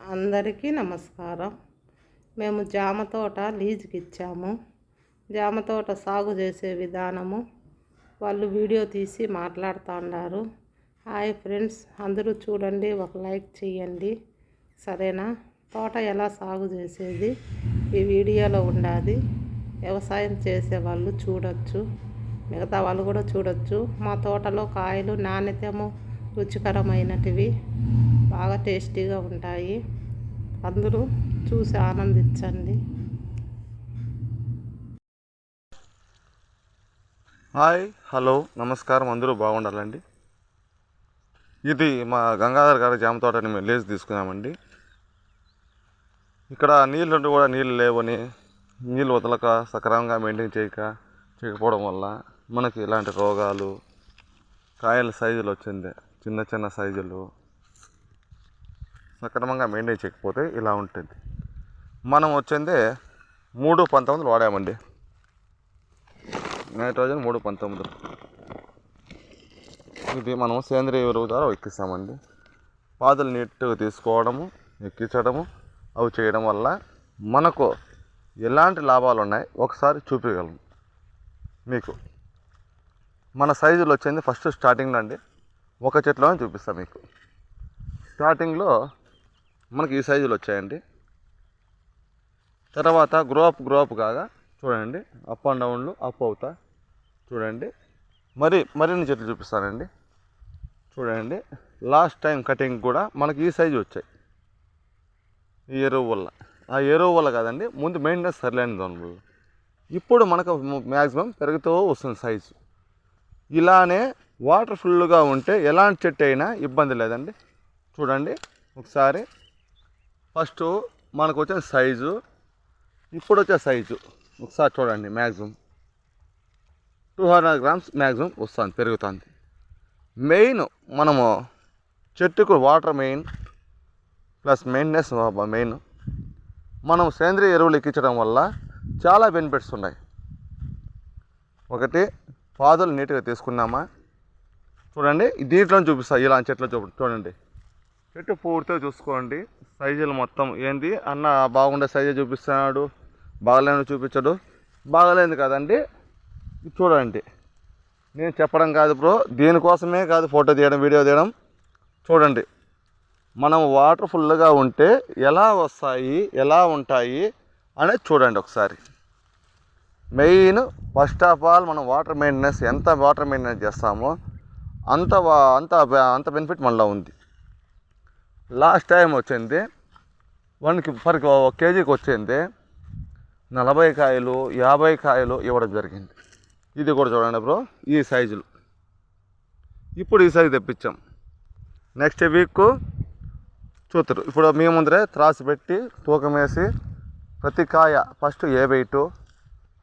అందరికీ నమస్కారం. మేము జామ తోట లీజుకి ఇచ్చాము. జామ తోట సాగు చేసే విధానము వాళ్ళు వీడియో తీసి మాట్లాడుతూ ఉన్నారు హాయ్ ఫ్రెండ్స్ అందరూ చూడండి ఒక లైక్ చేయండి సరేనా? తోట ఎలా సాగు చేసేది? ఈ వీడియోలో ఉండాది. వ్యవసాయం చేసే వాళ్ళు చూడొచ్చు. మిగతా వాళ్ళు కూడా చూడొచ్చు. మా తోటలో కాయలు నాణ్యతము రుచికరమైనటివి. బాగా టేస్టీగా ఉంటాయి. అందరూ చూసి ఆనందించండి. హాయ్ హలో నమస్కారం అందరూ బాగుండాలండి. ఇది మా గంగాధర్ గారి జామ తోటని మేము లేచి తీసుకున్నామండి. ఇక్కడ నీళ్ళు కూడా నీళ్ళు లేవని నీళ్ళు వదలక సక్రమంగా మెయింటైన్ చేయక చేయకపోవడం వల్ల మనకి ఇలాంటి రోగాలు కాయల సైజులు వచ్చింది. చిన్న చిన్న సైజులు. సక్రమంగా మెయింటైన్ చేయకపోతే ఇలా ఉంటుంది. మనం వచ్చిందే మూడు పంతొమ్మిది వాడామండి. నైట్రోజన్ మూడు పంతొమ్మిది ఇది మనం సేంద్రియ ఎరువు ద్వారా ఎక్కిస్తామండి. పాదులు నీట్గా తీసుకోవడము ఎక్కించడము అవి చేయడం వల్ల మనకు ఎలాంటి లాభాలు ఉన్నాయి ఒకసారి చూపించగలము మీకు. మన సైజులు వచ్చింది ఫస్ట్ స్టార్టింగ్లో అండి. ఒక చెట్లోనే చూపిస్తాను మీకు. స్టార్టింగ్లో మనకి ఈ సైజులు వచ్చాయండి. తర్వాత గ్రో అప్ గ్రో అప్ కాగా చూడండి అప్ అండ్ డౌన్లు అప్ అవుతా. చూడండి మరి మరిన్ని చెట్లు చూపిస్తానండి. చూడండి లాస్ట్ టైం కటింగ్ కూడా మనకి ఈ సైజు వచ్చాయి. ఈ ఎరువు వల్ల. ఆ ఎరువు వల్ల కాదండి ముందు మెయింటెనెన్స్ సరిలేని దాని వల్ల. ఇప్పుడు మనకు మ్యాక్సిమం పెరుగుతూ వస్తుంది సైజు. ఇలానే వాటర్ ఫుల్గా ఉంటే ఎలాంటి చెట్టు అయినా ఇబ్బంది లేదండి. చూడండి ఒకసారి ఫస్ట్ మనకు వచ్చే సైజు ఇప్పుడు వచ్చే సైజు. ఒకసారి చూడండి maximum two hundred grams maximum వస్తుంది పెరుగుతుంది. మెయిన్ మనము చెట్టుకు water main plus maintenance main. మనం సేంద్రియ ఎరువులు ఎక్కించడం వల్ల చాలా బెనిఫిట్స్ ఉన్నాయి. ఒకటి పాదులు నీట్గా తీసుకున్నామా? చూడండి దీంట్లో చూపిస్తా ఇలా చెట్లు చూ చూడండి. చెట్టు పూర్తిగా చూసుకోండి. సైజులు మొత్తం ఏంది? అన్న బాగుండే సైజు చూపిస్తున్నాడు. బాగలేని చూపించడు. బాగలేదు కదండి. చూడండి. నేను చెప్పడం కాదు బ్రో. దీనికోసమే కాదు ఫోటో తీయడం వీడియో తీయడం. చూడండి. మనం వాటర్ ఫుల్గా ఉంటే ఎలా వస్తాయి ఎలా ఉంటాయి అనేది చూడండి ఒకసారి. మెయిన్ ఫస్ట్ ఆఫ్ ఆల్ మనం వాటర్ మెయింటెనెన్స్ ఎంత వాటర్ మెయింటెనెన్స్ చేస్తామో అంత వా- అంత అంత బెనిఫిట్ మనలో ఉంది. లాస్ట్ టైం వచ్చింది. వన్కి పర్ ఒక కేజీకి వచ్చింది. నలభై కాయలు యాభై కాయలు ఇవ్వడం జరిగింది. ఇది కూడా చూడండి బ్రో ఈ సైజులు. ఇప్పుడు ఈ సైజు తెప్పించాం. నెక్స్ట్ వీక్ చూస్తారు ఇప్పుడు మీ ముందరే త్రాసు పెట్టి తూకం వేసి ప్రతి కాయ first a weight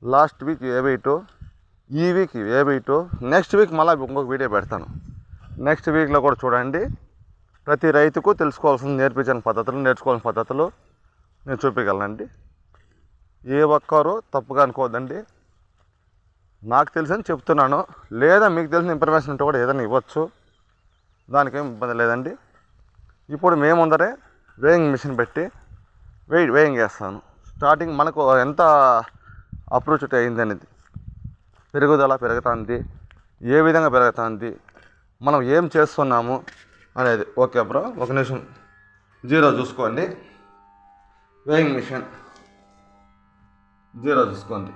last week a weight ఈ week a weight next week మళ్ళీ ఇంకొక వీడియో పెడతాను. నెక్స్ట్ వీక్లో కూడా చూడండి. ప్రతి రైతుకు తెలుసుకోవాల్సిన నేర్పించిన పద్ధతులు నేర్చుకోవాల్సిన పద్ధతులు నేను చూపించగలనండి. ఏ ఒక్కరు తప్పుగా అనుకోవద్దండి. నాకు తెలిసిన చెప్తున్నాను. లేదా మీకు తెలిసిన ఇన్ఫర్మేషన్ ఉంటే కూడా ఏదైనా ఇవ్వచ్చు. దానికేం ఇబ్బంది లేదండి. ఇప్పుడు మేముందరే వేయింగ్ మిషన్ పెట్టి వెయి వేయింగ్ చేస్తాను స్టార్టింగ్ మనకు ఎంత అప్రోచ్ అయింది అనేది పెరుగుదల పెరుగుతుంది. ఏ విధంగా పెరుగుతుంది మనం ఏం చేస్తున్నాము అనేది. ఓకే బ్రో ఒక నిమిషం. జీరో చూసుకోండి. Weighing machine. జీరో చూసుకోండి.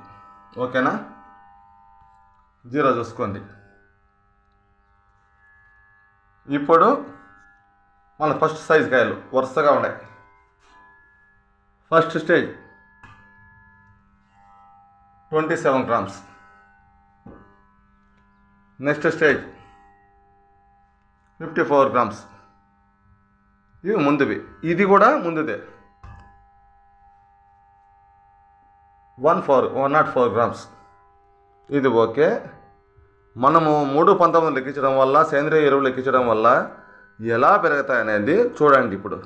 ఓకేనా? జీరో చూసుకోండి. ఇప్పుడు మన ఫస్ట్ సైజ్ కాయలు వరుసగా ఉన్నాయి. First stage. Twenty seven grams. Next stage. Fifty four grams ఇవి ముందువి. ఇది కూడా ముందుదే. One four one not four grams ఇది ఓకే. మనము మూడు పంతొమ్మిది లెక్కించడం వల్ల సేంద్రియ ఎరువులు లెక్కించడం వల్ల ఎలా పెరుగుతాయనేది చూడండి ఇప్పుడు.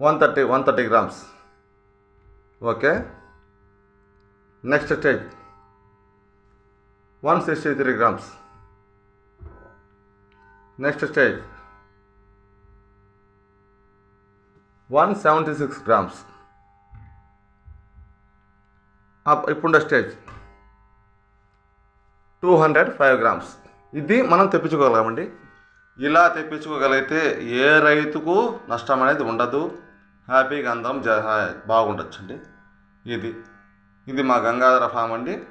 One thirty one thirty grams okay. Next stage one sixty three grams next stage one seventy six grams up- ఇప్పుడున్న stage two hundred five grams ఇది మనం తెప్పించుకోగలమండి. ఇలా తెప్పించుకోగలిగితే ఏ రైతుకు నష్టం అనేది ఉండదు. హ్యాపీగా అందరం జ బాగుండొచ్చు అండి ఇది. ఇది మా గంగాధర ఫామ్ అండి.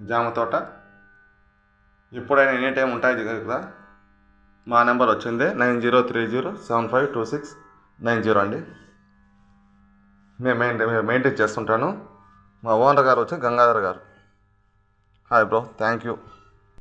జామ తోట. ఎప్పుడైనా ఎనీ టైం ఉంటాయి కదా. మా నెంబర్ వచ్చింది nine zero three zero seven five two six nine zero అండి. నేను మెయింటైన్ మెయింటైన్ చేస్తుంటాను. మా ఓనర్ గారు వచ్చి గంగాధర్ గారు. Hi bro thank you.